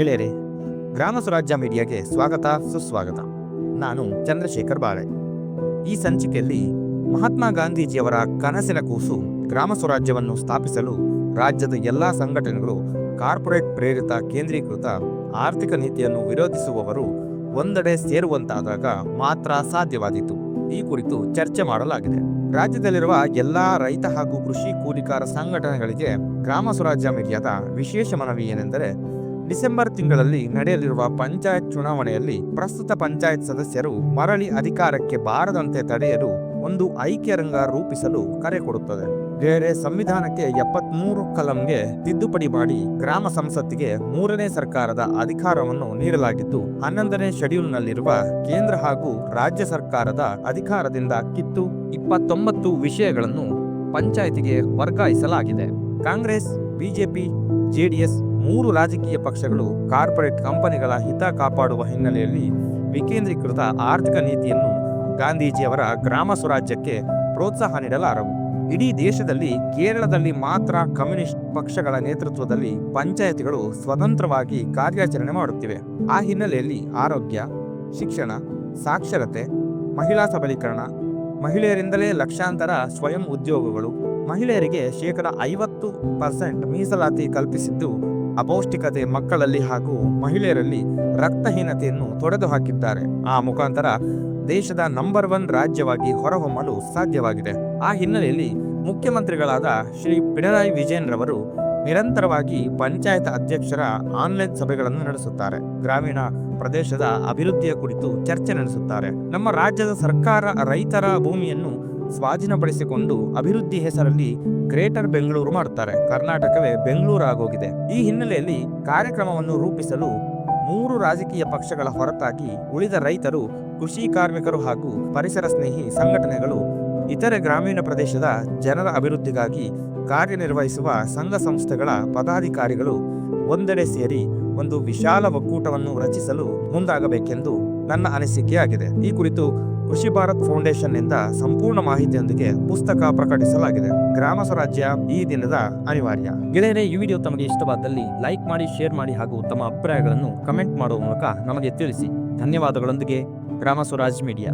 ಗೆಳೆಯರೆ ಗ್ರಾಮ ಸ್ವರಾಜ್ಯ ಮೀಡಿಯಾಗೆ ಸ್ವಾಗತ, ಸುಸ್ವಾಗತ. ನಾನು ಚಂದ್ರಶೇಖರ್ ಬಾಳೆ. ಈ ಸಂಚಿಕೆಯಲ್ಲಿ ಮಹಾತ್ಮ ಗಾಂಧೀಜಿಯವರ ಕನಸಿನ ಕೂಸು ಗ್ರಾಮ ಸ್ವರಾಜ್ಯವನ್ನು ಸ್ಥಾಪಿಸಲು ರಾಜ್ಯದ ಎಲ್ಲ ಸಂಘಟನೆಗಳು ಕಾರ್ಪೊರೇಟ್ ಪ್ರೇರಿತ ಕೇಂದ್ರೀಕೃತ ಆರ್ಥಿಕ ನೀತಿಯನ್ನು ವಿರೋಧಿಸುವವರು ಒಂದೆಡೆ ಸೇರುವಂತಾದಾಗ ಮಾತ್ರ ಸಾಧ್ಯವಾದೀತು. ಈ ಕುರಿತು ಚರ್ಚೆ ಮಾಡಲಾಗಿದೆ. ರಾಜ್ಯದಲ್ಲಿರುವ ಎಲ್ಲಾ ರೈತ ಹಾಗೂ ಕೃಷಿ ಕೂಲಿಕಾರ ಸಂಘಟನೆಗಳಿಗೆ ಗ್ರಾಮ ಸ್ವರಾಜ್ಯ ಮೀಡಿಯಾದ ವಿಶೇಷ ಮನವಿ ಏನೆಂದರೆ ಡಿಸೆಂಬರ್ ತಿಂಗಳಲ್ಲಿ ನಡೆಯಲಿರುವ ಪಂಚಾಯತ್ ಚುನಾವಣೆಯಲ್ಲಿ ಪ್ರಸ್ತುತ ಪಂಚಾಯತ್ ಸದಸ್ಯರು ಮರಳಿ ಅಧಿಕಾರಕ್ಕೆ ಬಾರದಂತೆ ತಡೆಯಲು ಒಂದು ಐಕ್ಯರಂಗ ರೂಪಿಸಲು ಕರೆ ಕೊಡುತ್ತದೆ. ಬೇರೆ ಸಂವಿಧಾನಕ್ಕೆ ಎಪ್ಪತ್ಮೂರು ಕಲಂಗೆ ತಿದ್ದುಪಡಿ ಮಾಡಿ ಗ್ರಾಮ ಸಂಸತ್ತಿಗೆ ಮೂರನೇ ಸರ್ಕಾರದ ಅಧಿಕಾರವನ್ನು ನೀಡಲಾಗಿದ್ದು, ಹನ್ನೊಂದನೇ ಶೆಡ್ಯೂಲ್ನಲ್ಲಿರುವ ಕೇಂದ್ರ ಹಾಗೂ ರಾಜ್ಯ ಸರ್ಕಾರದ ಅಧಿಕಾರದಿಂದ ಕಿತ್ತು ಇಪ್ಪತ್ತೊಂಬತ್ತು ವಿಷಯಗಳನ್ನು ಪಂಚಾಯತಿಗೆ ವರ್ಗಾಯಿಸಲಾಗಿದೆ. ಕಾಂಗ್ರೆಸ್, ಬಿಜೆಪಿ, ಜೆಡಿಎಸ್ ಮೂರು ರಾಜಕೀಯ ಪಕ್ಷಗಳು ಕಾರ್ಪೊರೇಟ್ ಕಂಪನಿಗಳ ಹಿತ ಕಾಪಾಡುವ ಹಿನ್ನೆಲೆಯಲ್ಲಿ ವಿಕೇಂದ್ರೀಕೃತ ಆರ್ಥಿಕ ನೀತಿಯನ್ನು ಗಾಂಧೀಜಿಯವರ ಗ್ರಾಮ ಸ್ವರಾಜ್ಯಕ್ಕೆ ಪ್ರೋತ್ಸಾಹ ನೀಡಲಾರವು. ಇಡೀ ದೇಶದಲ್ಲಿ ಕೇರಳದಲ್ಲಿ ಮಾತ್ರ ಕಮ್ಯುನಿಸ್ಟ್ ಪಕ್ಷಗಳ ನೇತೃತ್ವದಲ್ಲಿ ಪಂಚಾಯತಿಗಳು ಸ್ವತಂತ್ರವಾಗಿ ಕಾರ್ಯಾಚರಣೆ ಮಾಡುತ್ತಿವೆ. ಆ ಹಿನ್ನೆಲೆಯಲ್ಲಿ ಆರೋಗ್ಯ, ಶಿಕ್ಷಣ, ಸಾಕ್ಷರತೆ, ಮಹಿಳಾ ಸಬಲೀಕರಣ, ಮಹಿಳೆಯರಿಂದಲೇ ಲಕ್ಷಾಂತರ ಸ್ವಯಂ ಉದ್ಯೋಗಗಳು, ಮಹಿಳೆಯರಿಗೆ ಶೇಕಡ ಐವತ್ತು ಪರ್ಸೆಂಟ್ ಮೀಸಲಾತಿ ಕಲ್ಪಿಸಿದ್ದು ಅಪೌಷ್ಟಿಕತೆ ಮಕ್ಕಳಲ್ಲಿ ಹಾಗೂ ಮಹಿಳೆಯರಲ್ಲಿ ರಕ್ತಹೀನತೆಯನ್ನು ತೊಡೆದು ಹಾಕಿದ್ದಾರೆ. ಆ ಮುಖಾಂತರ ದೇಶದ ನಂಬರ್ ಒನ್ ರಾಜ್ಯವಾಗಿ ಹೊರಹೊಮ್ಮಲು ಸಾಧ್ಯವಾಗಿದೆ. ಆ ಹಿನ್ನೆಲೆಯಲ್ಲಿ ಮುಖ್ಯಮಂತ್ರಿಗಳಾದ ಶ್ರೀ ಪಿಣರಾಯಿ ವಿಜಯನ್ ರವರು ನಿರಂತರವಾಗಿ ಪಂಚಾಯತ್ ಅಧ್ಯಕ್ಷರ ಆನ್ಲೈನ್ ಸಭೆಗಳನ್ನು ನಡೆಸುತ್ತಾರೆ. ಗ್ರಾಮೀಣ ಪ್ರದೇಶದ ಅಭಿವೃದ್ಧಿಯ ಕುರಿತು ಚರ್ಚೆ ನಡೆಸುತ್ತಾರೆ. ನಮ್ಮ ರಾಜ್ಯದ ಸರ್ಕಾರ ರೈತರ ಭೂಮಿಯನ್ನು ಸ್ವಾಧೀನಪಡಿಸಿಕೊಂಡು ಅಭಿವೃದ್ಧಿ ಹೆಸರಲ್ಲಿ ಗ್ರೇಟರ್ ಬೆಂಗಳೂರು ಮಾಡುತ್ತಾರೆ. ಕರ್ನಾಟಕವೇ ಬೆಂಗಳೂರು ಆಗೋಗಿದೆ ಈ ಹಿನ್ನೆಲೆಯಲ್ಲಿ ಕಾರ್ಯಕ್ರಮವನ್ನು ರೂಪಿಸಲು ಮೂರು ರಾಜಕೀಯ ಪಕ್ಷಗಳ ಹೊರತಾಗಿ ಉಳಿದ ರೈತರು, ಕೃಷಿ ಕಾರ್ಮಿಕರು ಹಾಗೂ ಪರಿಸರ ಸ್ನೇಹಿ ಸಂಘಟನೆಗಳು ಇತರೆ ಗ್ರಾಮೀಣ ಪ್ರದೇಶದ ಜನರ ಅಭಿವೃದ್ಧಿಗಾಗಿ ಕಾರ್ಯನಿರ್ವಹಿಸುವ ಸಂಘ ಸಂಸ್ಥೆಗಳ ಪದಾಧಿಕಾರಿಗಳು ಒಂದೆಡೆ ಸೇರಿ ಒಂದು ವಿಶಾಲ ಒಕ್ಕೂಟವನ್ನು ರಚಿಸಲು ಮುಂದಾಗಬೇಕೆಂದು ನನ್ನ ಅನಿಸಿಕೆಯಾಗಿದೆ. ಈ ಕುರಿತು ಕೃಷಿ ಭಾರತ್ ಫೌಂಡೇಶನ್ನಿಂದ ಸಂಪೂರ್ಣ ಮಾಹಿತಿಯೊಂದಿಗೆ ಪುಸ್ತಕ ಪ್ರಕಟಿಸಲಾಗಿದೆ. ಗ್ರಾಮ ಸ್ವರಾಜ್ಯ ಈ ದಿನದ ಅನಿವಾರ್ಯ. ಗೆಳೆಯರೆ, ಈ ವಿಡಿಯೋ ತಮಗೆ ಇಷ್ಟವಾದಲ್ಲಿ ಲೈಕ್ ಮಾಡಿ, ಶೇರ್ ಮಾಡಿ ಹಾಗೂ ತಮ್ಮ ಅಭಿಪ್ರಾಯಗಳನ್ನು ಕಮೆಂಟ್ ಮಾಡುವ ಮೂಲಕ ನಮಗೆ ತಿಳಿಸಿ. ಧನ್ಯವಾದಗಳೊಂದಿಗೆ ಗ್ರಾಮ ಸ್ವರಾಜ್ ಮೀಡಿಯಾ.